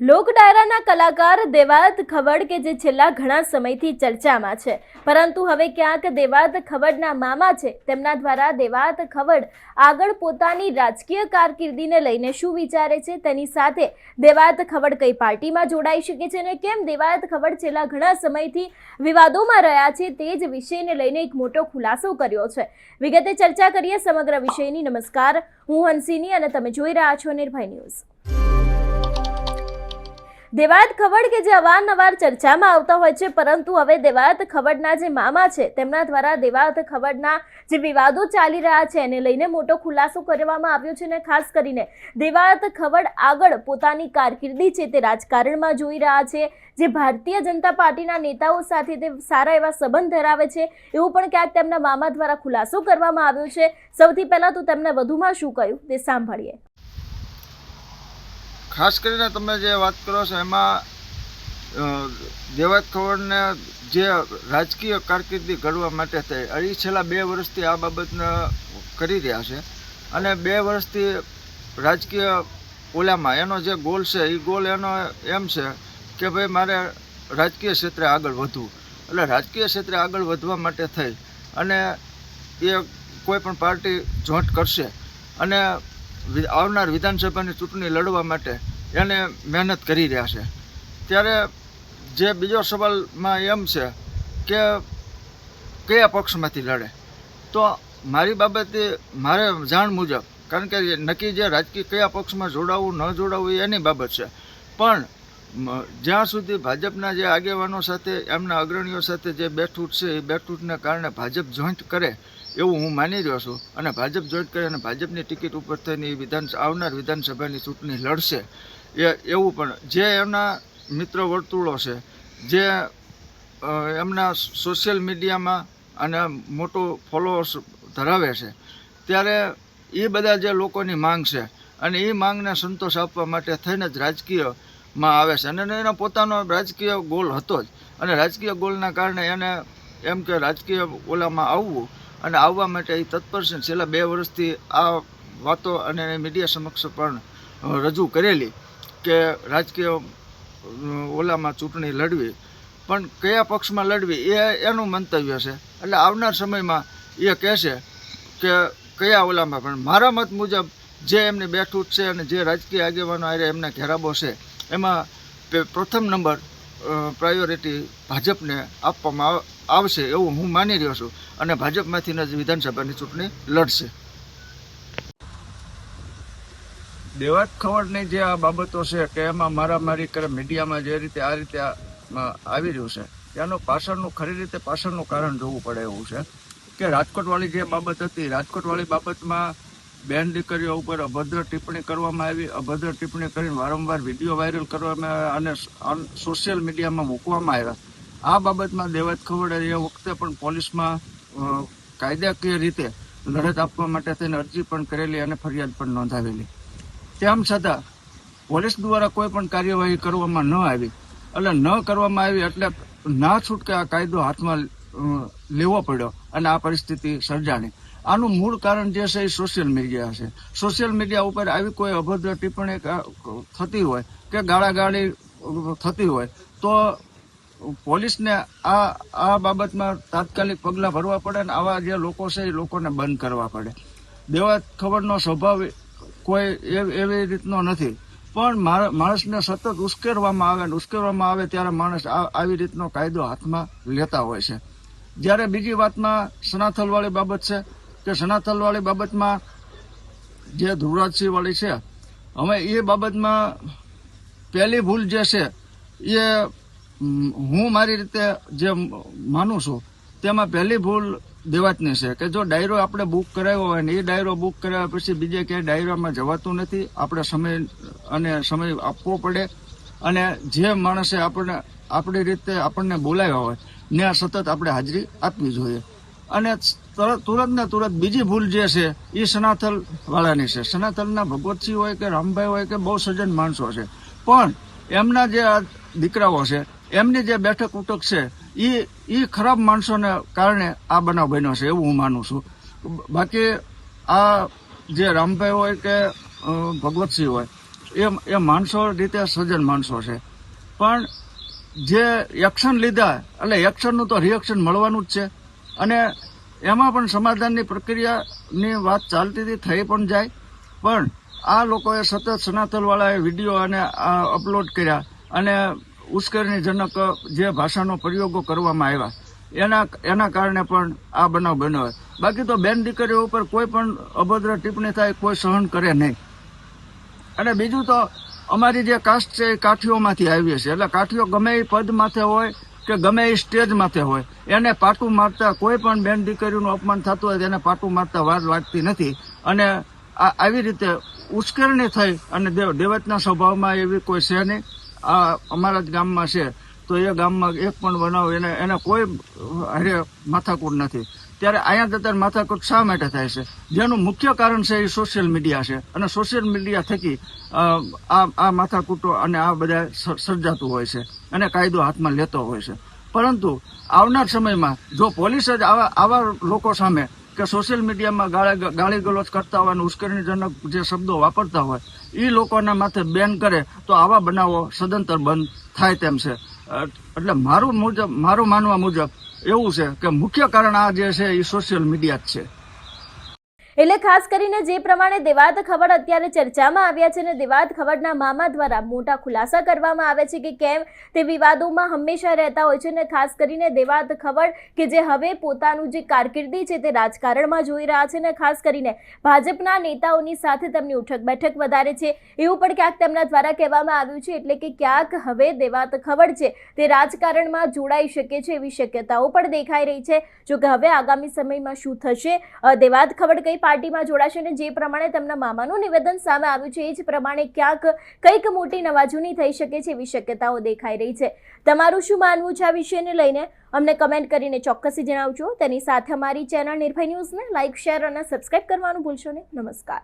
લોક ડાયરાના કલાકાર દેવાત ખવડ કે જે છેલ્લા ઘણા સમયથી ચર્ચામાં છે. પરંતુ હવે ક્યાંક દેવાત ખવડના મામા છે, તેમના દ્વારા દેવાત ખવડ આગળ પોતાની રાજકીય કારકિર્દીને લઈને શું વિચારે છે, તેની સાથે દેવાત ખવડ કઈ પાર્ટીમાં જોડાઈ શકે છે અને કેમ દેવાત ખવડ છેલ્લા ઘણા સમયથી વિવાદોમાં રહ્યા છે, તે જ વિષયને લઈને એક મોટો ખુલાસો કર્યો છે. વિગતે ચર્ચા કરીએ સમગ્ર વિષયની. નમસ્કાર, હું હંસિની અને તમે જોઈ રહ્યા છો નિર્ભય ન્યૂઝ. દેવાયત ખવડ કે જે અવારનવાર ચર્ચામાં આવતા હોય છે, પરંતુ હવે દેવાત ખવડના જે મામા છે, તેમના દ્વારા દેવાત ખવડના જે વિવાદો ચાલી રહ્યા છે, એને લઈને મોટો ખુલાસો કરવામાં આવ્યો છે અને ખાસ કરીને દેવાત ખવડ આગળ પોતાની કારકિર્દી છે તે રાજકારણમાં જોઈ રહ્યા છે, જે ભારતીય જનતા પાર્ટીના નેતાઓ સાથે તે સારા એવા સંબંધ ધરાવે છે, એવું પણ ક્યાંક તેમના મામા દ્વારા ખુલાસો કરવામાં આવ્યો છે. સૌથી પહેલાં તો તેમણે વધુમાં શું કહ્યું તે સાંભળીએ. ખાસ કરીને તમે જે વાત કરો છો, એમાં દેવાત ખવડને જે રાજકીય કારકિર્દી ઘડવા માટે થઈ એ છેલ્લા બે વર્ષથી આ બાબતને કરી રહ્યા છે. અને બે વર્ષથી રાજકીય ઓલામાં એનો જે ગોલ છે એ ગોલ એનો એમ છે કે ભાઈ મારે રાજકીય ક્ષેત્રે આગળ વધવું. એટલે રાજકીય ક્ષેત્રે આગળ વધવા માટે થઈ અને એ કોઈ પણ પાર્ટી જોઈન્ટ કરશે. અને આવનાર વિધાનસભાની ચૂંટણી લડવા માટે એને મહેનત કરી રહ્યા છે. ત્યારે જે બીજો સવાલમાં એમ છે કે કયા પક્ષમાંથી લડે? તો મારી બાબતે મારે જાણ મુજબ, કારણ કે નક્કી જે રાજકીય કયા પક્ષમાં જોડાવવું ન જોડાવવું એની બાબત છે. પણ જ્યાં સુધી ભાજપના જે આગેવાનો સાથે, એમના અગ્રણીઓ સાથે જે બેઠૂટ છે, એ બેઠૂટને કારણે ભાજપ જોઈન્ટ કરે એવું હું માની રહ્યો છું. અને ભાજપ જોઈન્ટ કરે અને ભાજપની ટિકિટ ઉપર થઈને એ વિધાન આવનાર વિધાનસભાની ચૂંટણી લડશે. એ, એવું પણ, જે એમના મિત્ર વર્તુળો છે, જે એમના સોશિયલ મીડિયામાં અને મોટો ફોલોઅર્સ ધરાવે છે, ત્યારે એ બધા જે લોકોની માંગ છે અને એ માંગને સંતોષ આપવા માટે થઈને જ રાજકીયમાં આવે છે. અને એનો પોતાનો રાજકીય ગોલ હતો જ. અને રાજકીય ગોલના કારણે એને એમ કે રાજકીય ઓલામાં આવવું અને આવવા માટે એ તત્પર છે. છેલ્લા બે વર્ષથી આ વાતો અને મીડિયા સમક્ષ પણ રજૂ કરેલી કે રાજકીય ઓલામાં ચૂંટણી લડવી. પણ કયા પક્ષમાં લડવી એ એનું મંતવ્ય છે. એટલે આવનાર સમયમાં એ કહેશે કે કયા ઓલામાં. પણ મારા મત મુજબ જે એમની બેઠૂટ છે અને જે રાજકીય આગેવાનો આરે એમના ઘેરાબો છે, એમાં પ્રથમ નંબર પ્રાયોરિટી ભાજપને આપવામાં આવ- આવશે એવું હું માની રહ્યો છું. અને ભાજપમાંથી જ વિધાનસભાની ચૂંટણી લડશે. દેવાત ખવડની જે આ બાબતો છે કે એમાં મારામારી કરે મીડિયામાં જે રીતે આ રીતે આવી રહ્યું છે. ત્યાંનું પાછળનું ખરી રીતે પાછળનું કારણ જોવું પડે એવું છે કે રાજકોટવાળી જે બાબત હતી, રાજકોટવાળી બાબતમાં બેન દીકરીઓ ઉપર અભદ્ર ટિપ્પણી કરવામાં આવી, અભદ્ર ટિપ્પણી કરીને વારંવાર વીડિયો વાયરલ કરવામાં આવ્યા અને, સોશિયલ મીડિયામાં મૂકવામાં આવ્યા. આ બાબતમાં દેવાત ખવડે એ વખતે પણ પોલીસમાં કાયદાકીય રીતે લડત આપવા માટે તેને અરજી પણ કરેલી અને ફરિયાદ પણ નોંધાવેલી. તેમ છતાં, પોલીસ દ્વારા કોઈ પણ કાર્યવાહી કરવામાં ન આવી. એટલે ન કરવામાં આવી એટલે ના છૂટકે આ કાયદો હાથમાં લેવો પડ્યો અને આ પરિસ્થિતિ સર્જાણી. આનું મૂળ કારણ જે છે એ સોશિયલ મીડિયા છે. સોશિયલ મીડિયા ઉપર આવી કોઈ અભદ્ર ટિપ્પણી થતી હોય કે ગાળાગાળી થતી હોય તો પોલીસને આ આ બાબતમાં તાત્કાલિક પગલાં ભરવા પડે અને આવા જે લોકો છે એ લોકોને બંધ કરવા પડે. દેવા ખબરનો સ્વભાવ કોઈ એવી રીતનો નથી. પણ માણ- માણસને સતત ઉશ્કેરવામાં આવે ને ઉશ્કેરવામાં આવે ત્યારે માણસ આવી રીતનો કાયદો હાથમાં લેતા હોય છે. જ્યારે બીજી વાતમાં સનાથલવાળી બાબત છે કે સનાથલવાળી બાબતમાં જે ધ્રુવરાજસિંહવાળી છે હવે એ બાબતમાં પહેલી ભૂલ જે છે એ હું મારી રીતે જે માનું છું, તેમાં પહેલી ભૂલ દેવાતની છે કે જો ડાયરો આપણે બુક કરાવ્યો હોય ને એ ડાયરો બુક કરાવ્યા પછી બીજે ક્યાંય ડાયરામાં જવાતું નથી, આપણે સમય અને સમય આપવો પડે અને જે માણસે આપણને, આપણી રીતે આપણને બોલાવ્યા હોય, ને સતત આપણે હાજરી આપવી જોઈએ. અને તરત ને તુરંત બીજી ભૂલ જે છે, એ સનાથલ વાળાની છે. સનાથલના ભગવતસિંહ હોય કે રામભાઈ હોય કે બહુ સજ્જન માણસો છે. પણ એમના જે આ દીકરાઓ છે એમની જે બેઠક ઉટક છે એ એ ખરાબ માણસોને કારણે આ બનાવ બન્યો છે, એવું હું માનું છું. બાકી આ જે રામભાઈ હોય કે ભગવતસિંહ હોય, એ એ માણસો રીતે સજ્જન માણસો છે. પણ જે એક્શન લીધા, એટલે એક્શનનું તો રિએક્શન મળવાનું જ છે. અને એમાં પણ સમાધાનની પ્રક્રિયાની વાત ચાલતી હતી, થઈ પણ જાય. પણ આ લોકોએ સતત સનાતનવાળાએ વીડિયો અને અપલોડ કર્યા. અને ઉશ્કેરણીજનક જે ભાષાનો પ્રયોગો કરવામાં આવ્યા, એના એના કારણે પણ આ બનાવ બન્યો બાકી તો બેન દીકરીઓ ઉપર કોઈ પણ અભદ્ર ટિપ્પણી થાય, કોઈ સહન કરે નહીં. અને બીજું તો અમારી જે કાસ્ટ છે એ કાઠીઓમાંથી આવીએ છીએ એટલે કાઠીઓ ગમે એ પદ માથે હોય કે ગમે એ સ્ટેજ માથે હોય, એને પાટું મારતા કોઈ પણ બેન દીકરીનું અપમાન થતું હોય તેને પાટું મારતા વાર લાગતી નથી. અને આ, આવી રીતે ઉશ્કેરણી થઈ અને દેવ દેવતના સ્વભાવમાં એવી કોઈ છે નહીં. આ અમારા જ ગામમાં છે, તો એ ગામમાં એક પણ બનાવ એને એને કોઈ હારે માથાકૂટ નથી. ત્યારે અહીંયા જતા માથાકૂટ શા માટે થાય છે? જેનું મુખ્ય કારણ છે એ સોશિયલ મીડિયા છે. અને સોશિયલ મીડિયા થકી આ આ માથાકૂટો અને આ બધા સર્જાતું હોય છે અને કાયદો હાથમાં લેતો હોય છે. પરંતુ આવનાર સમયમાં જો પોલીસ જ આવા આવા લોકો સામે કે સોશિયલ મીડિયામાં ગાળા ગાળી ગલોચ કરતા હોય અને ઉશ્કેરણીજનક જે શબ્દો વાપરતા હોય એ લોકોના માથે બેન કરે તો આવા બનાવો સદંતર બંધ થાય તેમ છે. એટલે મારું મુજબ મારું માનવા મુજબ એવું છે કે મુખ્ય કારણ આ જે છે એ સોશિયલ મીડિયા જ છે. એટલે ખાસ કરીને જે પ્રમાણે દેવાત ખબર અત્યારે ચર્ચામાં આવ્યા છે અને દેવાત ખબરના મામા દ્વારા મોટા ખુલાસા કરવામાં આવે છે કે કેમ તે વિવાદોમાં હંમેશા રહેતા હોય છે અને ખાસ કરીને દેવાત ખબર કે જે હવે પોતાનું જે કારકિર્દી છે તે રાજકારણમાં જોઈ રહ્યા છે અને ખાસ કરીને ભાજપના નેતાઓની સાથે તેમની ઉઠક બેઠક વધારે છે. એવું પણ ક્યાંક તેમના દ્વારા કહેવામાં આવ્યું છે એટલે કે ક્યાંક હવે દેવાત ખબર છે તે રાજકારણમાં જોડાઈ શકે છે એવી શક્યતાઓ પણ દેખાઈ રહી છે. જો કે હવે આગામી સમયમાં શું થશે? દેવાત ખબર કઈ પાર્ટીમાં જોડાશે અને જે પ્રમાણે તેમના મામાનું નિવેદન સામે આવ્યું છે, એ જ પ્રમાણે ક્યાંક કંઈક મોટી નવાજૂની થઈ શકે છે એવી શક્યતાઓ દેખાઈ રહી છે. તમારું શું માનવું છે આ વિષયને લઈને? અમને કમેન્ટ કરીને ચોક્કસથી જણાવજો. તેની સાથે અમારી ચેનલ નિર્ભય ન્યૂઝને લાઇક શેર અને સબસ્ક્રાઇબ કરવાનું ભૂલશો નહીં. નમસ્કાર.